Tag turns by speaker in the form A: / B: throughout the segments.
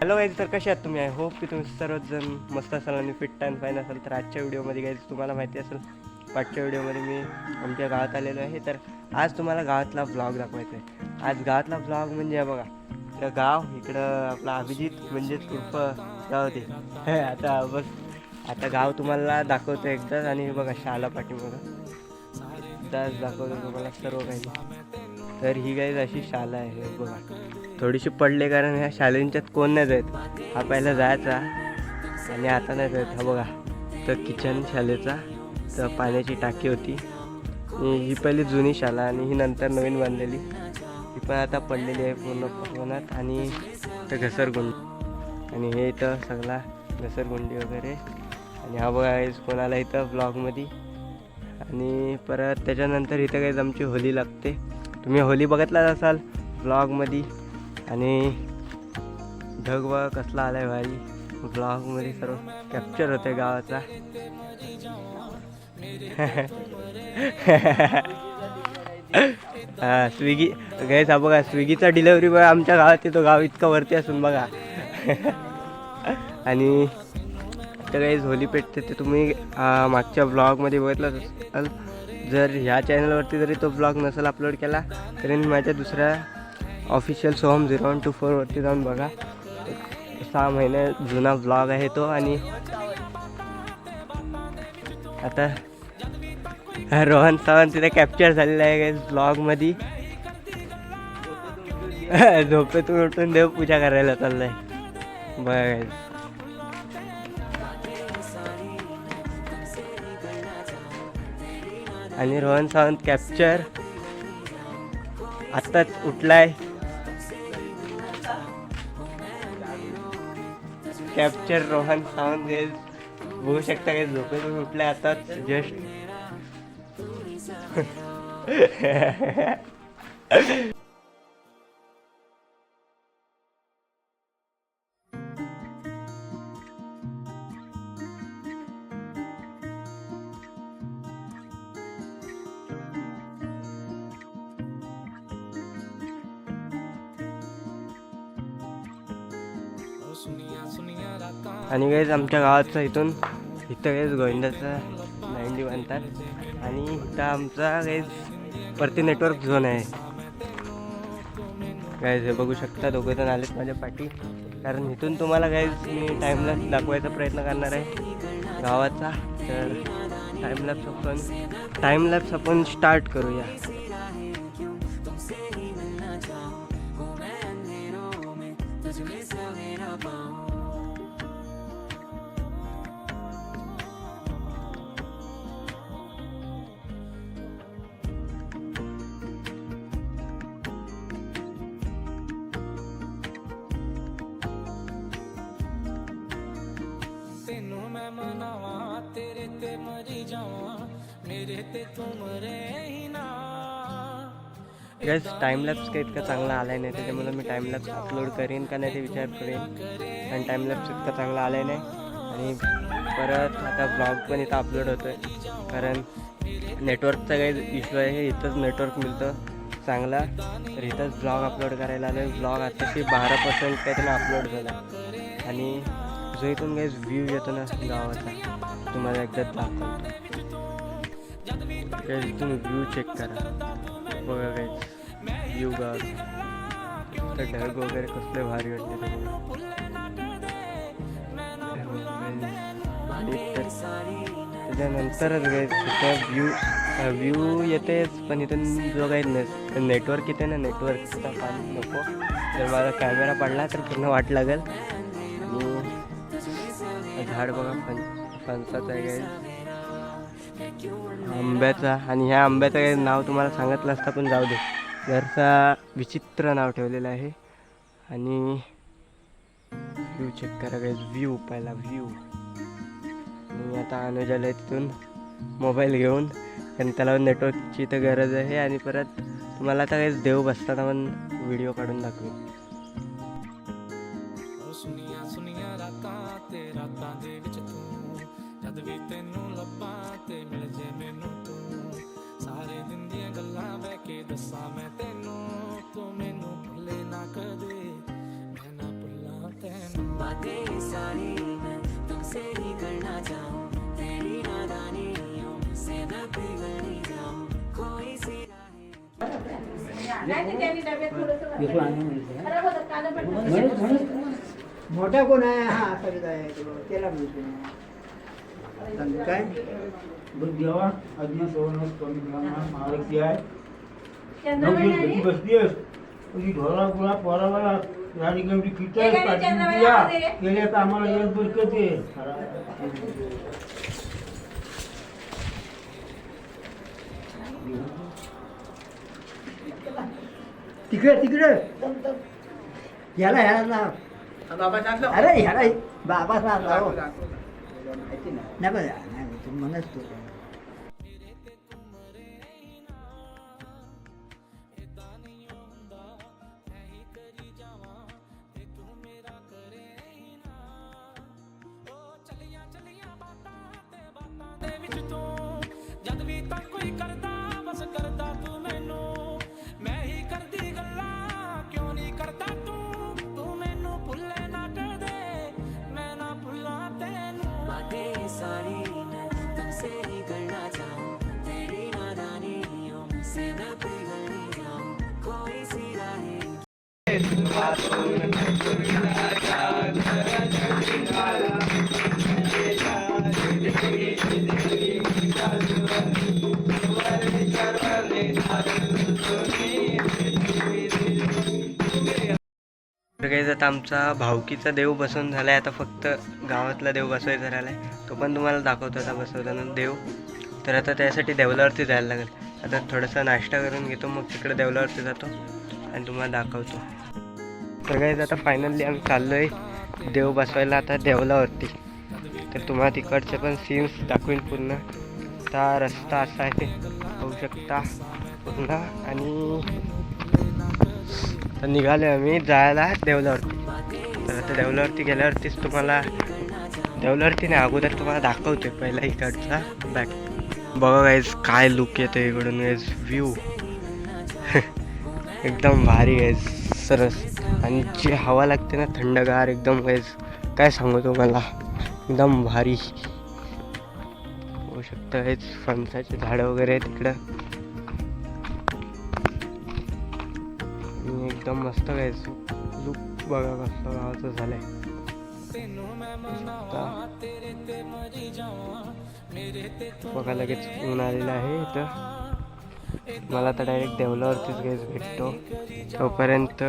A: Hello guys तर कसे आहात तुम्ही? आय होप की तुम्ही सर्वजण मस्त असाल आणि फिट अँड फाईन असाल. तर आजच्या व्हिडिओमध्ये गाईज तुम्हाला माहिती असेल पाठच्या व्हिडिओमध्ये मी आमच्या गावात आलेलो आहे. तर आज तुम्हाला गावातला ब्लॉग दाखवायचा आहे आज गावातला ब्लॉग म्हणजे बघा इकडं गाव इकडं आपला अभिजित म्हणजेच उर्फ गाव ते हे आता बस आता गाव तुम्हाला दाखवतो एकदाच आणि बघा शाला पाठीमागं. एकदाच दाखवतो तुम्हाला सर्व काही. तर ही गाईज अशी शाला आहे बघा. थोडीशी पडले कारण ह्या शालेंच्यात कोण नाही जायत. हा पहिला जायचा आणि आता नाही जात हा बघा. तर किचन शालेचा तर पाण्याची टाकी होती. ही पहिली जुनी शाला आणि ही नंतर नवीन बांधलेली. ही पण आता पडलेली आहे पूर्ण पवनात आणि तर घसरगुंडी. आणि हे इथं सगळा घसरगुंडी वगैरे. आणि हा बघा हेच कोणाला इथं ब्लॉगमध्ये आणि परत त्याच्यानंतर इथं काही आमची होली लागते. तुम्ही होली बघितलाच असाल ब्लॉगमध्ये. आणि ढग बघा कसला आला आहे भाई. ब्लॉगमध्ये सर्व कॅप्चर होते गावाचा हा स्विगी गैस हा बघा स्विगीचा डिलेवरी बॉय आमच्या गावात येतो. गाव इतकं वरती असून बघा. आणि तर गाईज होली पेटते ते तुम्ही मागच्या ब्लॉगमध्ये बघितलं असाल. जर ह्या चॅनलवरती जरी तो ब्लॉग नसेल अपलोड केला तरी मी माझ्या दुसऱ्या official Soham zero one two फोरवरती जाऊन बघा. सहा महिने जुना ब्लॉग आहे तो आणि आता रोहन सावंत तिथे कॅप्चर झालेला आहे काय ब्लॉगमध्ये झोपेतून उठून देव पूजा करायला चाललं आहे बघा आणि रोहन सावंत कॅप्चर आत्ताच उठलाय. कॅप्चर रोहन सावंत हे बघू शकता काय झोपेतून उठलाय आताच जस्ट आणि काहीच आमच्या गावाचं इथून इथं काहीच गोविंदाचं नाईंटी म्हणतात आणि इथं आमचा काहीच परती नेटवर्क झोन आहे. काय हे बघू शकता दोघं जण आलेत माझ्या पाठी. कारण इथून तुम्हाला काहीच मी टाईमला दाखवायचा प्रयत्न करणार आहे. गावाचा. तर टाईमलॅप्स आपण टाईमलॅप्स आपण स्टार्ट करूया. गॅस टाईमलॅप्स का इतका चांगला आलाय नाही त्याच्यामुळे मी टाईमलॅप्स अपलोड करेन का नाही ते विचार करेन. आणि टाईमलॅप्स इतका चांगला आलाय नाही. आणि परत आता ब्लॉग पण इथं अपलोड होतो आहे कारण नेटवर्कचा काही इश्यू आहे इथंच नेटवर्क मिळतं चांगला. तर इथंच ब्लॉग अपलोड करायला आलो ब्लॉग आताशी बारा पर्सेंट काहीतरी अपलोड झाला. आणि जो इथून काही व्ह्यू येतो ना गावाचा तुम्हाला एकदा दाखवतो. Guys, तुम्ही व्ह्यू चेक करा. बघा काही व्ह्यू गाव तर ढग वगैरे कसले भारी वाटते त्याच्यानंतरच काही तिथं व्ह्यू व्ह्यू येतेच पण इथून जो काही नेटवर्क येते ना नेटवर्कचा पाणी नको. जर माझा कॅमेरा पडला तर पूर्ण वाट लागेल. आणि झाड बघा फण फणसाचं आहे काही आंब्याचा आणि ह्या आंब्याचं काही नाव तुम्हाला सांगितलं असतं पण जाऊ दे. जरसा विचित्र नाव ठेवलेलं आहे. आणि व्ह्यू चेक करा काही व्ह्यू पहिला व्ह्यू आणि आता अनुजाला तिथून मोबाईल घेऊन कारण त्याला नेटवर्कची तर गरज आहे. आणि परत तुम्हाला आता काहीच देव बसताना पण व्हिडिओ काढून दाखवेन
B: बातें सारी मैं तुमसे ही करना चाहूँ तेरी नादानियों से न पिघलनी जाऊँ कोई सी राहें
C: मोठा कोण आहे? हा करीत आहे. त्याला म्हणतो काय?
D: देवा अज्ञा सवर्ण कमी महारथी आहे बसली तुझी ढोला गुळा पोराला राणी गमडी किती गेल्या तर आम्हाला येत बरकत
C: तिकडे तिकडे. ह्याला ह्याला नाव अरे ह्याला बाबा माहिती नाही नाही बरं, नाही तू म्हणत तू
B: I'm तर
A: काही आता आमचा भावकीचा देव बसवून झाला आहे आता फक्त गावातला देव बसवायचा राहिला आहे तो पण तुम्हाला दाखवतो आता बसवताना देव. तर आता त्यासाठी देवलावरती जायला लागेल. आता थोडासा नाश्ता करून घेतो मग तिकडे देवलावरती जातो आणि तुम्हाला दाखवतो. तर काही आता फायनली आम्ही चाललो आहे देव बसवायला आता देवलावरती. तर तुम्हाला तिकडचे पण सीन्स दाखवीन पूर्ण. आता रस्ता असा आहे पाहू शकता पूर्ण. आणि तर निघालो आम्ही जायला देवलावरती. तर आता देवलावरती गेल्यावरतीच तुम्हाला देवलावरती नाही अगोदर तुम्हाला दाखवतोय पहिला इकडचा बॅक बघा गाईज काय लुक येतो इकडून गाईज व्ह्यू एकदम भारी गाईज सरस. आणि जी हवा लागते ना थंडगार एकदम गाईज काय सांगू तुम्हाला? एकदम भारी. होऊ शकतं गाईज फणसाचे झाडं वगैरे तिकडं एकदम मस्त गायच लुक बघा कसं गावाचं झालंय. बघा लगेच ऊन आलेलं आहे इथं. मला तर डायरेक्ट देवलावरतीच गॅस भेटतो. तोपर्यंत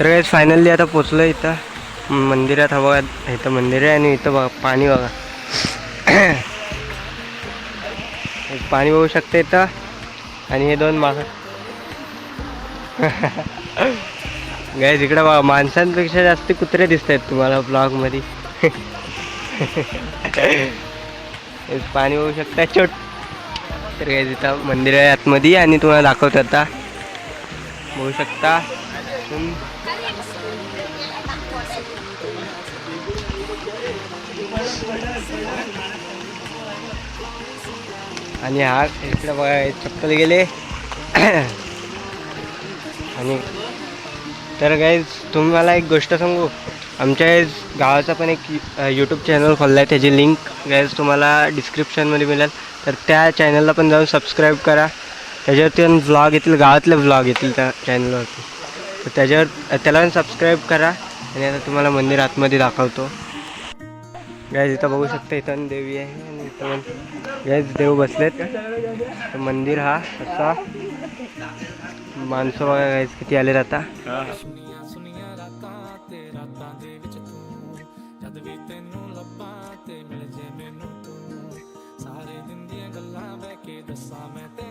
A: तर गॅस फायनली आता पोचलो इथं. मंदिरात हवा इथं मंदिर आहे आणि इथं बघा पाणी बघा. पाणी बघू शकते इथं. आणि हे दोन माग गाय इकडं बघा माणसांपेक्षा जास्त कुत्रे दिसत आहेत तुम्हाला ब्लॉगमध्ये पाणी बघू शकता छोट. तर काय तिथं मंदिर आहे आतमध्ये आणि तुम्हाला दाखवतो आता. बघू शकता. आणि हा इकडे बघा चप्पल गेले. आणि तर गाईज तुम्ही मला एक गोष्ट सांगू. आमच्या गावाचा पण एक यूट्यूब चॅनल खोलला आहे त्याची लिंक गाईज तुम्हाला डिस्क्रिप्शनमध्ये मिळेल. तर त्या चॅनलला पण जाऊन सबस्क्राईब करा. त्याच्यावरती पण व्लॉग येतील गावातले व्लॉग येतील त्या चॅनलवरती तर त्याच्यावर त्याला पण सबस्क्राईब करा. आणि आता तुम्हाला मंदिर आतमध्ये दाखवतो. गाईज इथं बघू शकता इथं देवी आहे. आणि इथं पण गाईज देव बसलेत तर मंदिर हा असा माणसं बघा गाईज किती आले आता
E: ਸੁਨੀਆਂ ਸੁਨੀਆਂ ਰਾਤਾਂ ਤੇ ਰਾਤਾਂ ਦੇ ਵਿੱਚ ਤੂੰ ਜਦ ਵੀ ਤੈਨੂੰ ਲੱਭਾਂ ਤੇ ਮਿਲ ਜੇ ਮੈਨੂੰ ਤੂੰ ਸਾਰੇ ਦਿਨ ਦੀਆਂ ਗੱਲਾਂ ਬਹਿ ਕੇ ਦੱਸਾਂ ਮੈਂ ਤੈਨੂੰ ਤੂੰ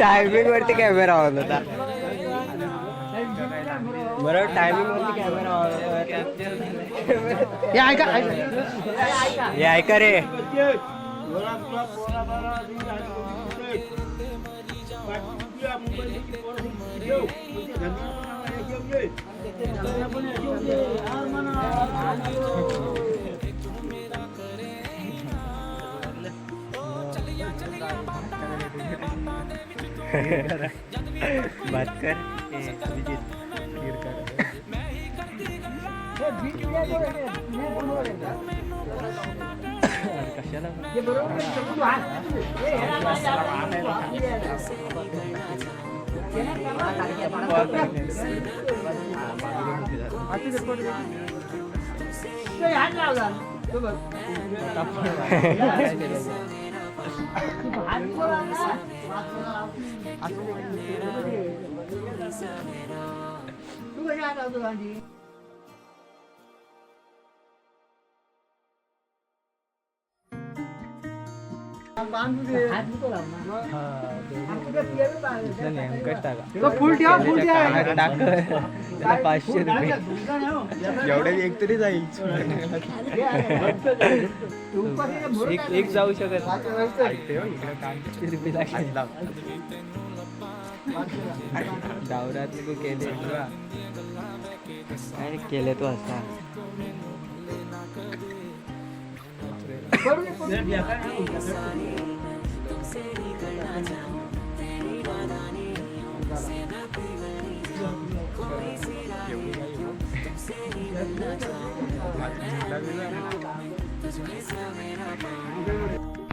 A: टायमिंग वरती कॅमेरा ऑन होता बरोबर टायमिंग वरती कॅमेरा ऑन हे ऐका. हे ऐका रे.
D: दे. हा म्हणा.
A: बात कर हे अभिजित गिरकर. अरे कशाला
C: तू कशी हात लावतो गांधी
A: फुल ठेवा फुल त्याला पाचशे रुपये जेवढे एक तरी जाईल. एक एक जाऊ शकत डावरात केले काय केले तू असा.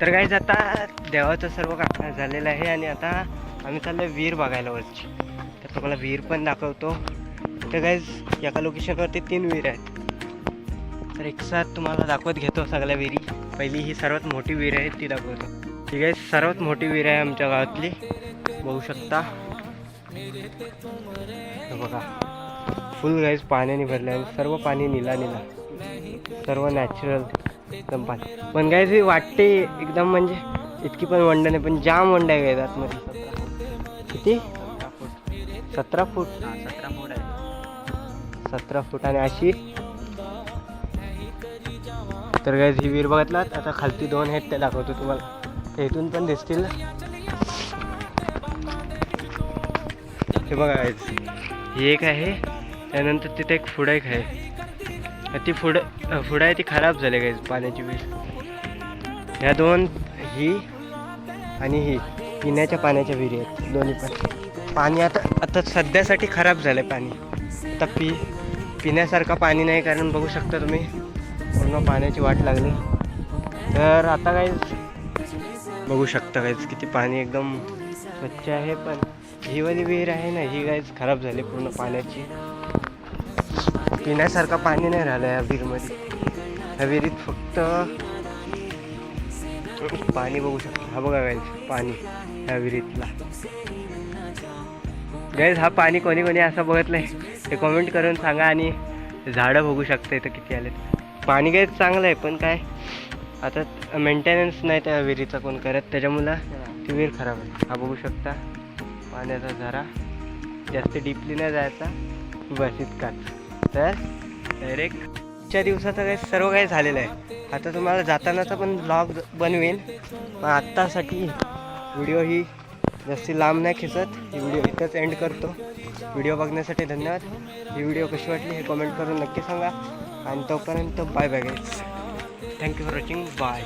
B: तर
A: काहीच आता देवाचं सर्व काम झालेलं आहे आणि आता आम्ही चाललो विहीर बघायला वरची. तर तुम्हाला विहीर पण दाखवतो. तर काहीच एका लोकेशनवरती तीन विहीर आहेत. तर एक साथ तुम्हाला दाखवत घेतो सगळ्या विहिरी. पहिली ही सर्वात मोठी विहीर आहे ती दाखवतो. ही काही सर्वात मोठी विहीर आहे आमच्या गावातली. बघू शकता. हे बघा. फुल गाईज पाण्याने भरले आहे सर्व पाणी निला निला सर्व नॅचरल एकदम पाणी. पण काय ते वाटते एकदम म्हणजे इतकी पण वंड नाही पण जाम वंड आहे काय आतमध्ये किती? सतरा फूट. सतरा फूट आहे. सतरा फूट. आणि अशी तर काय ही विहीर बघितलात? आता खालती दोन आहेत ते दाखवतो तुम्हाला. ते इथून पण दिसतील हे बघा ही एक आहे त्यानंतर तिथे एक फुडा एक आहे. ती फुड फुडा आहे ती खराब झाली गाईज पाण्याची विहीर ह्या दोन ही आणि ही. पिण्याच्या पाण्याच्या विहिरी आहेत दोन्ही पण. पाणी आता आता सध्यासाठी खराब झालं आहे पाणी. आता पी पिण्यासारखं पाणी नाही कारण बघू शकता तुम्ही. पूर्ण पाण्याची वाट लागली. तर आता काही बघू शकता काहीच किती पाणी एकदम स्वच्छ आहे पण ही वाली विहीर आहे ना ही काहीच खराब झाली पूर्ण पाण्याची. पिण्यासारखं पाणी नाही राहिलं या विहीरमध्ये. ह्या विहिरीत फक्त पाणी बघू शकता. हा बघा गाईज पाणी ह्या विहिरीतला. गाईज हा पाणी कोणी कोणी असं बघत नाही. ते कमेंट करून सांगा आणि झाडं बघू शकता इथं किती आलेत. पाणी काय चांगलं आहे पण काय? आता मेंटेनन्स नाही त्या विहिरीचा कोण करत त्याच्यामुळं ती विहीर खराब आहे. हा बघू शकता पाण्याचा झरा जास्त डीपली नाही जायचा बस इतकाच. तर डायरेक्टच्या दिवसाचं काही सर्व काही झालेलं आहे. आता तुम्हाला जातानाचा पण ब्लॉग बनवेन. पण आत्तासाठी व्हिडिओ ही जास्ती लांब नाही खेचत. ही व्हिडिओ इथंच एंड करतो. व्हिडिओ बघण्यासाठी धन्यवाद. ही व्हिडिओ कशी वाटली हे कमेंट करून नक्की सांगा. आणि तोपर्यंत bye bye guys thank you for watching bye